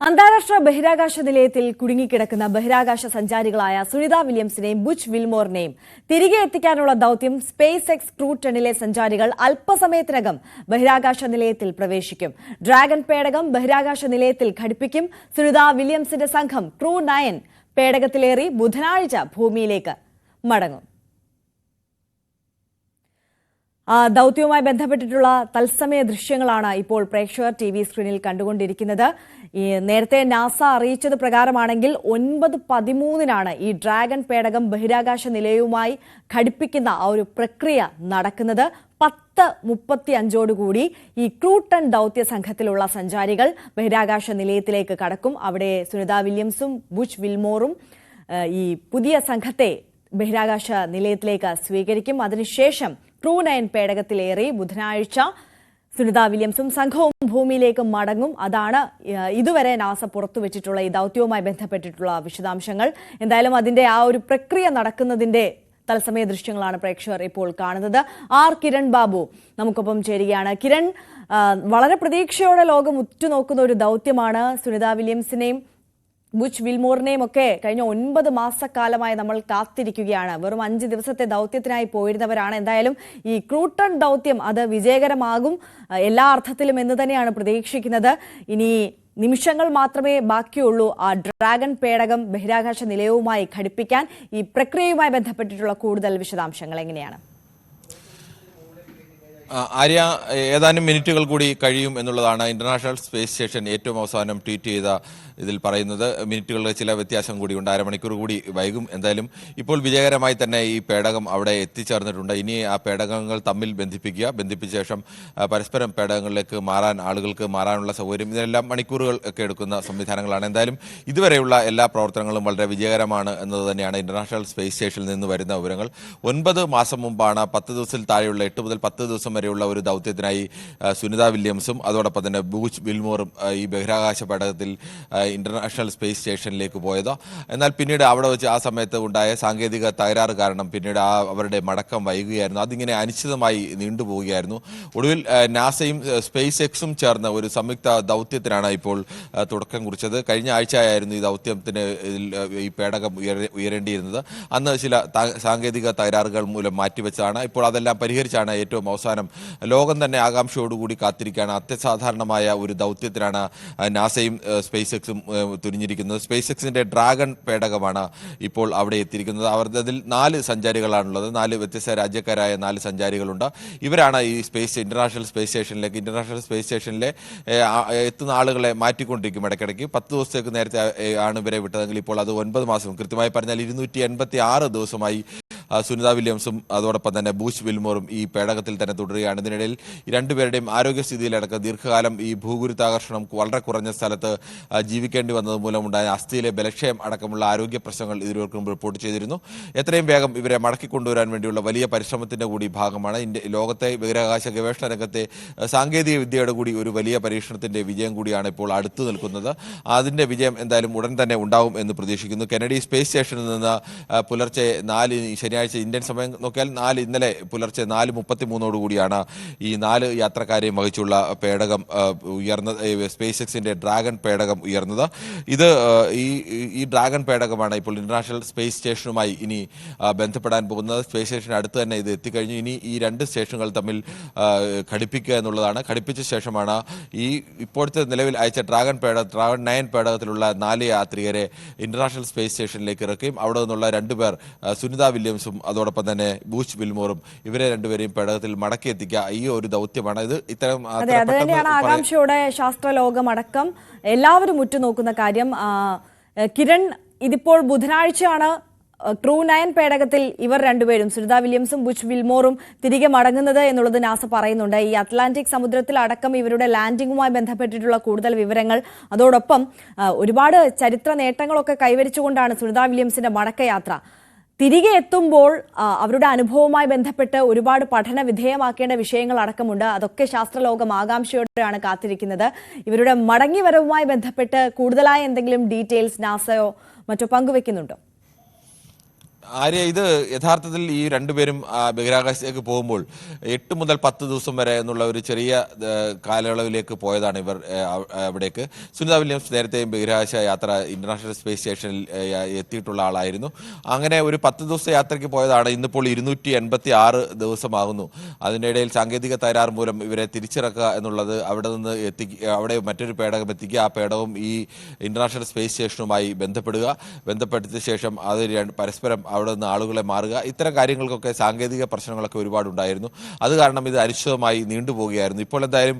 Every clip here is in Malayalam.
അന്താരാഷ്ട്ര ബഹിരാകാശ നിലയത്തിൽ കുടുങ്ങിക്കിടക്കുന്ന ബഹിരാകാശ സഞ്ചാരികളായ സുനിത വില്യംസിനെയും ബുച്ച് വിൽമോറിനെയും തിരികെ എത്തിക്കാനുള്ള ദൌത്യം സ്പേസ് എക്സ് ക്രൂ ടെണിലെ സഞ്ചാരികൾ അല്പസമയത്തിനകം ബഹിരാകാശ നിലയത്തിൽ പ്രവേശിക്കും. ഡ്രാഗൺ പേടകം ബഹിരാകാശ നിലയത്തിൽ ഘടിപ്പിക്കും. സുനിത വില്യംസിന്റെ സംഘം ക്രൂ നയൻ പേടകത്തിലേറി ബുധനാഴ്ച ഭൂമിയിലേക്ക് മടങ്ങും ആ, ദൗത്യവുമായി ബന്ധപ്പെട്ടിട്ടുള്ള തത്സമയ ദൃശ്യങ്ങളാണ് ഇപ്പോൾ പ്രേക്ഷകർ ടി വി സ്ക്രീനിൽ കണ്ടുകൊണ്ടിരിക്കുന്നത്. നേരത്തെ നാസ അറിയിച്ചത് പ്രകാരമാണെങ്കിൽ ഒൻപത് പതിമൂന്നിനാണ് ഈ ഡ്രാഗൺ പേടകം ബഹിരാകാശ നിലയവുമായി ഘടിപ്പിക്കുന്ന ആ ഒരു പ്രക്രിയ നടക്കുന്നത്. പത്ത് മുപ്പത്തി അഞ്ചോടുകൂടി ഈ ക്രൂട്ടൺ ദൗത്യ സംഘത്തിലുള്ള സഞ്ചാരികൾ ബഹിരാകാശ നിലയത്തിലേക്ക് കടക്കും. അവിടെ സുനിത വില്യംസും ബുച്ച് വിൽമോറും ഈ പുതിയ സംഘത്തെ ബഹിരാകാശ നിലയത്തിലേക്ക് സ്വീകരിക്കും. അതിനുശേഷം ക്രൂ നയൻ പേടകത്തിലേറി ബുധനാഴ്ച സുനിത വില്യംസും സംഘവും ഭൂമിയിലേക്ക് മടങ്ങും. അതാണ് ഇതുവരെ നാസ പുറത്തുവച്ചിട്ടുള്ള ഈ ദൗത്യവുമായി ബന്ധപ്പെട്ടിട്ടുള്ള വിശദാംശങ്ങൾ. എന്തായാലും അതിന്റെ ആ ഒരു പ്രക്രിയ നടക്കുന്നതിന്റെ തത്സമയ ദൃശ്യങ്ങളാണ് പ്രേക്ഷകർ ഇപ്പോൾ കാണുന്നത്. ആർ കിരൺ ബാബു നമുക്കൊപ്പം ചേരുകയാണ്. കിരൺ വളരെ പ്രതീക്ഷയോടെ ലോകം ഉറ്റുനോക്കുന്ന ഒരു ദൗത്യമാണ് സുനിത വില്യംസിനെയും ബുച്ച് വിൽമോറിനെയും ഒക്കെ കഴിഞ്ഞ ഒൻപത് മാസക്കാലമായി നമ്മൾ കാത്തിരിക്കുകയാണ്. വെറും അഞ്ച് ദിവസത്തെ ദൗത്യത്തിനായി പോയിരുന്നവരാണ്. എന്തായാലും ഈ ക്രൂട്ടൺ ദൗത്യം അത് വിജയകരമാകും. എല്ലാ അർത്ഥത്തിലും എന്ന് തന്നെയാണ് പ്രതീക്ഷിക്കുന്നത്. ഇനി നിമിഷങ്ങൾ മാത്രമേ ബാക്കിയുള്ളൂ. ആ ഡ്രാഗൺ പേടകം ബഹിരാകാശ നിലയവുമായി ഘടിപ്പിക്കാൻ ഈ പ്രക്രിയയുമായി ബന്ധപ്പെട്ടിട്ടുള്ള കൂടുതൽ വിശദാംശങ്ങൾ എങ്ങനെയാണ്? ആര്യ ഏതാനും മിനിറ്റുകൾ കൂടി കഴിയും എന്നുള്ളതാണ് ഇന്റർനാഷണൽ സ്പേസ് സ്റ്റേഷൻ ഏറ്റവും അവസാനം ട്വീറ്റ് ചെയ്ത ഇതിൽ പറയുന്നത്. മിനിറ്റുകളുടെ ചില വ്യത്യാസം കൂടി ഉണ്ട്. അരമണിക്കൂർ കൂടി വൈകും എന്തായാലും. ഇപ്പോൾ വിജയകരമായി തന്നെ ഈ പേടകം അവിടെ എത്തിച്ചേർന്നിട്ടുണ്ട്. ഇനി ആ പേടകങ്ങൾ തമ്മിൽ ബന്ധിപ്പിക്കുക. ബന്ധിപ്പിച്ച ശേഷം പരസ്പരം പേടകങ്ങളിലേക്ക് മാറാൻ ആളുകൾക്ക് മാറാനുള്ള സൗകര്യം ഇതിനെല്ലാം മണിക്കൂറുകൾ ഒക്കെ എടുക്കുന്ന സംവിധാനങ്ങളാണ്. എന്തായാലും ഇതുവരെയുള്ള എല്ലാ പ്രവർത്തനങ്ങളും വളരെ വിജയകരമാണ് എന്നത് തന്നെയാണ് ഇന്റർനാഷണൽ സ്പേസ് സ്റ്റേഷനിൽ നിന്ന് വരുന്ന വിവരങ്ങൾ. ഒൻപത് മാസം മുമ്പാണ് പത്ത് ദിവസത്തിൽ താഴെയുള്ള എട്ട് മുതൽ പത്ത് ദിവസം വരെയുള്ള ഒരു ദൗത്യത്തിനായി സുനിത വില്യംസും അതോടൊപ്പം തന്നെ ബൂച്ച് വിൽമോറും ഈ ബഹിരാകാശ പേടകത്തിൽ ഇന്റർനാഷണൽ സ്പേസ് സ്റ്റേഷനിലേക്ക് പോയത്. എന്നാൽ പിന്നീട് അവിടെ വെച്ച് ആ സമയത്ത് ഉണ്ടായ സാങ്കേതിക തകരാറ് കാരണം പിന്നീട് ആ അവരുടെ മടക്കം വൈകുകയായിരുന്നു. അതിങ്ങനെ അനിശ്ചിതമായി നീണ്ടുപോവുകയായിരുന്നു ഒടുവിൽ നാസയും സ്പേസ് എക്സും ചേർന്ന ഒരു സംയുക്ത ദൗത്യത്തിനാണ് ഇപ്പോൾ തുടക്കം കുറിച്ചത്. കഴിഞ്ഞ ആഴ്ചയായിരുന്നു ഈ ദൗത്യത്തിന് ഈ പേടകം ഉയര- ഉയരേണ്ടിയിരുന്നത്. അന്ന് ചില സാങ്കേതിക തകരാറുകൾ മൂലം മാറ്റിവെച്ചതാണ്. ഇപ്പോൾ അതെല്ലാം പരിഹരിച്ചാണ് ഏറ്റവും അവസാനം ലോകം തന്നെ ആകാംക്ഷയോടുകൂടി കാത്തിരിക്കുകയാണ്. അത്യസാധാരണമായ ഒരു ദൗത്യത്തിനാണ് നാസയും സ്പേസ് എക്സും തുനിഞ്ഞിരിക്കുന്നത്. സ്പേസ് എക്സിന്റെ ഡ്രാഗൺ പേടകമാണ് ഇപ്പോൾ അവിടെ എത്തിയിരിക്കുന്നത്. അവർ അതിൽ നാല് സഞ്ചാരികളാണുള്ളത്. നാല് വ്യത്യസ്ത രാജ്യക്കാരായ നാല് സഞ്ചാരികളുണ്ട്. ഇവരാണ് ഈ സ്പേസ് ഇന്റർനാഷണൽ സ്പേസ് സ്റ്റേഷനിലേക്ക് ഇന്റർനാഷണൽ സ്പേസ് സ്റ്റേഷനിലെ എത്തുന്ന ആളുകളെ മാറ്റിക്കൊണ്ടിരിക്കും ഇടയ്ക്കിടയ്ക്ക്. പത്ത് ദിവസത്തേക്ക് നേരത്തെ ആണ് ഇവരെ വിട്ടതെങ്കിൽ ഇപ്പോൾ അത് ഒൻപത് മാസം. കൃത്യമായി പറഞ്ഞാൽ ഇരുന്നൂറ്റി എൺപത്തി ആറ് ദിവസമായി സുനിത വില്യംസും അതോടൊപ്പം തന്നെ ബൂച്ച് വിൽമോറും ഈ പേടകത്തിൽ തന്നെ തുടരുകയാണ്. ഇതിനിടയിൽ രണ്ടുപേരുടെയും ആരോഗ്യസ്ഥിതിയിലടക്കം ദീർഘകാലം ഈ ഭൂഗുരുത്താകർഷണം വളരെ കുറഞ്ഞ സ്ഥലത്ത് ജീവിക്കേണ്ടി വന്നത് മൂലമുണ്ടായ അസ്ഥിയിലെ ബലക്ഷയം അടക്കമുള്ള ആരോഗ്യ പ്രശ്നങ്ങൾ ഇരുവർക്കും റിപ്പോർട്ട് ചെയ്തിരുന്നു. എത്രയും വേഗം ഇവരെ മടക്കി കൊണ്ടുവരാൻ വേണ്ടിയുള്ള വലിയ പരിശ്രമത്തിന്റെ കൂടി ഭാഗമാണ് ഇന്ത്യ ലോകത്തെ ബഹിരാകാശ ഗവേഷണ രംഗത്തെ സാങ്കേതിക വിദ്യയുടെ കൂടി ഒരു വലിയ പരീക്ഷണത്തിന്റെ വിജയം കൂടിയാണ് ഇപ്പോൾ അടുത്തു നിൽക്കുന്നത്. അതിന്റെ വിജയം എന്തായാലും ഉടൻ തന്നെ ഉണ്ടാവും എന്ന് പ്രതീക്ഷിക്കുന്നു. കെനഡി സ്പേസ് സ്റ്റേഷനിൽ നിന്ന് പുലർച്ചെ നാല് ശനിയാഴ്ച ഇന്ത്യൻ സമയം നോക്കിയാൽ നാല് ഇന്നലെ പുലർച്ചെ നാല് മുപ്പത്തി മൂന്നോടുകൂടിയാണ് ഈ നാല് യാത്രക്കാരെയും വഹിച്ചുള്ള പേടകം ഉയർന്ന സ്പേസ് എക്സിന്റെ ഡ്രാഗൺ പേടകം ഉയർന്നത്. ഇത് ഈ ഈ ഡ്രാഗൺ പേടകമാണ് ഇപ്പോൾ ഇന്റർനാഷണൽ സ്പേസ് സ്റ്റേഷനുമായി ഇനി ബന്ധപ്പെടാൻ പോകുന്നത്. സ്പേസ് സ്റ്റേഷൻ അടുത്ത് തന്നെ ഇത് എത്തിക്കഴിഞ്ഞു. ഇനി ഈ രണ്ട് സ്റ്റേഷനുകൾ തമ്മിൽ ഘടിപ്പിക്കുക എന്നുള്ളതാണ്. ഘടിപ്പിച്ച ശേഷമാണ് ഈ ഇപ്പോഴത്തെ നിലവിൽ അയച്ച ഡ്രാഗൺ പേട ഡ്രാഗൺ നയൻ പേടകത്തിലുള്ള നാല് യാത്രികരെ ഇന്റർനാഷണൽ സ്പേസ് സ്റ്റേഷനിലേക്ക് ഇറക്കുകയും അവിടെ നിന്നുള്ള രണ്ടുപേർ പേർ സുനിത വില്യംസും അതോടൊപ്പം തന്നെ ബൂച്ച് വിൽമോറും ഇവരെ രണ്ടുപേരെയും പേടകത്തിൽ മടക്കിയെത്തിക്കുക ഈ ഒരു ദൗത്യമാണ്. ഇത് ഇത്തരം അതെ അത് തന്നെയാണ് ആകാംക്ഷയുടെ ശാസ്ത്രലോകമടക്കം. എല്ലാവരും ഉറ്റുനോക്കുന്ന കാര്യം കിരൺ ഇതിപ്പോൾ ബുധനാഴ്ചയാണ് ട്രൂ ക്രൂ നയൻ പേടകത്തിൽ ഇവർ രണ്ടുപേരും സുനിത വില്യംസും ബുച്ച് വിൽമോറും തിരികെ മടങ്ങുന്നത് എന്നുള്ളത് നാസ പറയുന്നുണ്ട്. ഈ അറ്റ്ലാന്റിക് സമുദ്രത്തിൽ അടക്കം ഇവരുടെ ലാൻഡിങ്ങുമായി ബന്ധപ്പെട്ടിട്ടുള്ള കൂടുതൽ വിവരങ്ങൾ. അതോടൊപ്പം ഒരുപാട് ചരിത്ര നേട്ടങ്ങളൊക്കെ കൈവരിച്ചുകൊണ്ടാണ് സുനിത വില്യംസിന്റെ മടക്കയാത്ര. തിരികെ എത്തുമ്പോൾ അവരുടെ അനുഭവവുമായി ബന്ധപ്പെട്ട് ഒരുപാട് പഠന വിധേയമാക്കേണ്ട വിഷയങ്ങൾ അടക്കമുണ്ട് അതൊക്കെ ശാസ്ത്രലോകം ആകാംക്ഷയോടെയാണ് കാത്തിരിക്കുന്നത്. ഇവരുടെ മടങ്ങിവരവുമായി ബന്ധപ്പെട്ട് കൂടുതലായ എന്തെങ്കിലും ഡീറ്റെയിൽസ് നാസയോ മറ്റോ പങ്കുവെക്കുന്നുണ്ടോ? ആര്യ ഇത് യഥാർത്ഥത്തിൽ ഈ രണ്ടുപേരും ബഹിരാകാശത്തേക്ക് പോകുമ്പോൾ എട്ട് മുതൽ പത്ത് ദിവസം വരെ എന്നുള്ള ഒരു ചെറിയ കാലയളവിലേക്ക് പോയതാണ് ഇവർ അവിടേക്ക്. സുനിത വില്യംസ് നേരത്തെയും ബഹിരാകാശ യാത്ര ഇന്റർനാഷണൽ സ്പേസ് സ്റ്റേഷനിൽ എത്തിയിട്ടുള്ള ആളായിരുന്നു. അങ്ങനെ ഒരു പത്ത് ദിവസത്തെ യാത്രയ്ക്ക് പോയതാണ്. ഇന്നിപ്പോൾ ഇരുന്നൂറ്റി എൺപത്തി ആറ് ദിവസമാകുന്നു. അതിനിടയിൽ സാങ്കേതിക തകരാർ മൂലം ഇവരെ തിരിച്ചിറക്കുക എന്നുള്ളത് അവിടെ നിന്ന് എത്തി അവിടെ മറ്റൊരു പേടകം എത്തിക്കുക. ആ പേടകവും ഈ ഇന്റർനാഷണൽ സ്പേസ് സ്റ്റേഷനുമായി ബന്ധപ്പെടുക. ബന്ധപ്പെടുത്തിയ ശേഷം അത് പരസ്പരം അവിടെ നിന്ന് ആളുകളെ മാറുക. ഇത്തരം കാര്യങ്ങൾക്കൊക്കെ സാങ്കേതിക പ്രശ്നങ്ങളൊക്കെ ഒരുപാട് ഉണ്ടായിരുന്നു അത് കാരണം ഇത് അനിശ്ചിതമായി നീണ്ടുപോവുകയായിരുന്നു ഇപ്പോൾ എന്തായാലും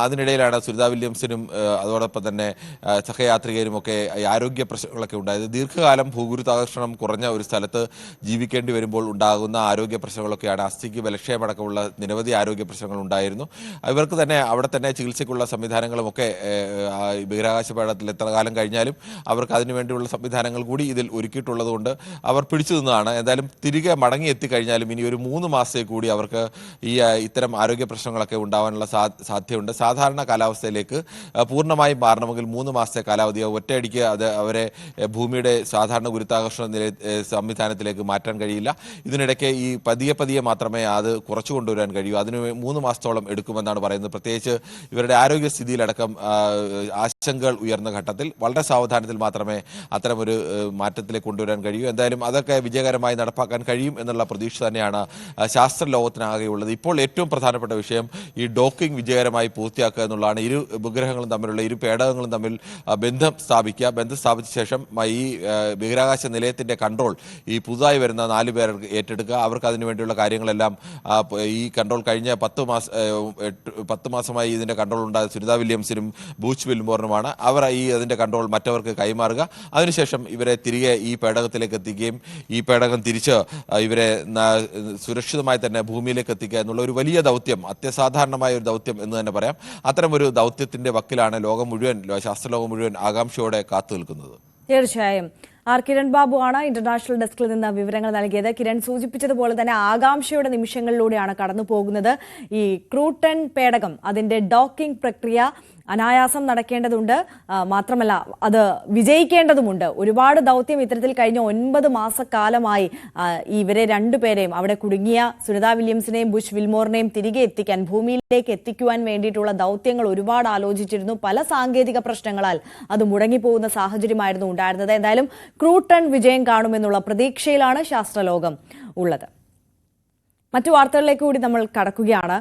അതിനിടയിലാണ് സുനിത വില്യംസിനും അതോടൊപ്പം തന്നെ ആ, സഹയാത്രികരും ഒക്കെ ഈ ആരോഗ്യ പ്രശ്നങ്ങളൊക്കെ ഉണ്ടായത്. ദീർഘകാലം ഭൂഗുരുത്താകർഷണം കുറഞ്ഞ ഒരു സ്ഥലത്ത് ജീവിക്കേണ്ടി വരുമ്പോൾ ഉണ്ടാകുന്ന ആരോഗ്യ പ്രശ്നങ്ങളൊക്കെയാണ് അസ്ഥിക്ക് ബലക്ഷയമടക്കമുള്ള നിരവധി ആരോഗ്യ പ്രശ്നങ്ങൾ ഉണ്ടായിരുന്നു. ഇവർക്ക് തന്നെ അവിടെ തന്നെ ചികിത്സയ്ക്കുള്ള സംവിധാനങ്ങളുമൊക്കെ ബഹിരാകാശ പേടത്തിൽ എത്ര കാലം കഴിഞ്ഞാലും അവർക്ക് അതിനുവേണ്ടിയുള്ള സംവിധാനങ്ങൾ കൂടി ഇതിൽ ഒരുക്കിയിട്ടുള്ളതുകൊണ്ട് അവർ പിടിച്ചു നിന്നതാണ് എന്തായാലും തിരികെ മടങ്ങി എത്തിക്കഴിഞ്ഞാലും ഇനി ഒരു മൂന്ന് മാസത്തേക്ക് കൂടി അവർക്ക് ഈ ഇത്തരം ആരോഗ്യ പ്രശ്നങ്ങളൊക്കെ ഉണ്ടാവാനുള്ള സാധ്യതയുണ്ട്. സാധാരണ കാലാവസ്ഥയിലേക്ക് പൂർണമായി മാറണമെങ്കിൽ മൂന്ന് മാസത്തെ കാലാവധി ഒറ്റയടിക്ക് അത് അവരെ ഭൂമിയുടെ സാധാരണ ഗുരുത്വാകർഷണ നില സംവിധാനത്തിലേക്ക് മാറ്റാൻ കഴിയില്ല. ഇതിനിടയ്ക്ക് ഈ പതിയെ പതിയെ മാത്രമേ അത് കുറച്ചു കൊണ്ടുവരാൻ കഴിയൂ. അതിന് മൂന്ന് മാസത്തോളം എടുക്കുമെന്നാണ് പറയുന്നത്. പ്രത്യേകിച്ച് ഇവരുടെ ആരോഗ്യസ്ഥിതിയിലടക്കം ആശങ്കകൾ ഉയർന്ന ഘട്ടത്തിൽ വളരെ സാവധാനത്തിൽ മാത്രമേ അത്തരമൊരു മാറ്റത്തിലേക്ക് കൊണ്ടുവരാൻ കഴിയൂ. എന്തായാലും അതൊക്കെ വിജയകരമായി നടപ്പാക്കാൻ കഴിയും എന്നുള്ള പ്രതീക്ഷ തന്നെയാണ് ശാസ്ത്ര ലോകത്തിനാകെയുള്ളത് ഇപ്പോൾ ഏറ്റവും പ്രധാനപ്പെട്ട വിഷയം ഈ ഡോക്കിംഗ് വിജയകരമായി പൂർത്തിയാക്കുക എന്നുള്ളതാണ്. ഇരു ഉപഗ്രഹങ്ങളും തമ്മിലുള്ള ഇരു പേടകങ്ങളും തമ്മിൽ ബന്ധം സ്ഥാപിക്കുക. ബന്ധം സ്ഥാപിച്ച ശേഷം ഈ ബഹിരാകാശ നിലയത്തിന്റെ കൺട്രോൾ ഈ പുതുതായി വരുന്ന നാല് പേർ ഏറ്റെടുക്കുക. അവർക്ക് അതിനു വേണ്ടിയുള്ള കാര്യങ്ങളെല്ലാം ഈ കൺട്രോൾ കഴിഞ്ഞ പത്ത് മാസം പത്ത് മാസമായി ഇതിന്റെ കൺട്രോൾ ഉണ്ടായ സുനിത വില്യംസിനും ബൂച്ച് വിൽമോറിനുമാണ്. അവർ ഈ അതിന്റെ കൺട്രോൾ മറ്റവർക്ക് കൈമാറുക. അതിനുശേഷം ഇവരെ തിരികെ ഈ പേടകത്തിലേക്ക് എത്തിക്കുകയും ഈ പേടകം തിരിച്ച് ഇവരെ സുരക്ഷിതമായി തന്നെ ഭൂമിയിലേക്ക് എത്തിക്കുക എന്നുള്ള ഒരു വലിയ ദൗത്യം അത്യസാധാരണമായ ഒരു ദൗത്യം എന്ന് തന്നെ പറയാം. അത്തരമൊരു ദൗത്യത്തിന്റെ വക്കിലാണ് ലോകം മുഴുവൻ ശാസ്ത്രലോകം മുഴുവൻ ആകാംക്ഷയോടെ കാത്തു നിൽക്കുന്നത്. തീർച്ചയായും. ആർ. കിരൺ ബാബു ആണ് ഇന്റർനാഷണൽ ഡെസ്കിൽ നിന്ന് വിവരങ്ങൾ നൽകിയത്. കിരൺ സൂചിപ്പിച്ചതുപോലെ തന്നെ ആകാംക്ഷയുടെ നിമിഷങ്ങളിലൂടെയാണ് കടന്നു പോകുന്നത് ഈ ക്രൂട്ടൺ പേടകം. അതിന്റെ ഡോക്കിംഗ് പ്രക്രിയ അനായാസം നടക്കേണ്ടതുണ്ട്. മാത്രമല്ല അത് വിജയിക്കേണ്ടതുമുണ്ട്. ഒരുപാട് ദൗത്യം ഇത്തരത്തിൽ കഴിഞ്ഞ ഒൻപത് മാസക്കാലമായി ഇവരെ രണ്ടുപേരെയും അവിടെ കുടുങ്ങിയ സുനിത വില്യംസിനെയും ബുഷ് വിൽമോറിനെയും തിരികെ എത്തിക്കാൻ ഭൂമിയിലേക്ക് എത്തിക്കുവാൻ വേണ്ടിയിട്ടുള്ള ദൗത്യങ്ങൾ ഒരുപാട് ആലോചിച്ചിരുന്നു. പല സാങ്കേതിക പ്രശ്നങ്ങളാൽ അത് മുടങ്ങിപ്പോകുന്ന സാഹചര്യമായിരുന്നു ഉണ്ടായിരുന്നത്. എന്തായാലും ക്രൂട്ടൺ വിജയം കാണുമെന്നുള്ള പ്രതീക്ഷയിലാണ് ശാസ്ത്രലോകം ഉള്ളത്. മറ്റു വാർത്തകളിലേക്ക് കൂടി നമ്മൾ കടക്കുകയാണ്.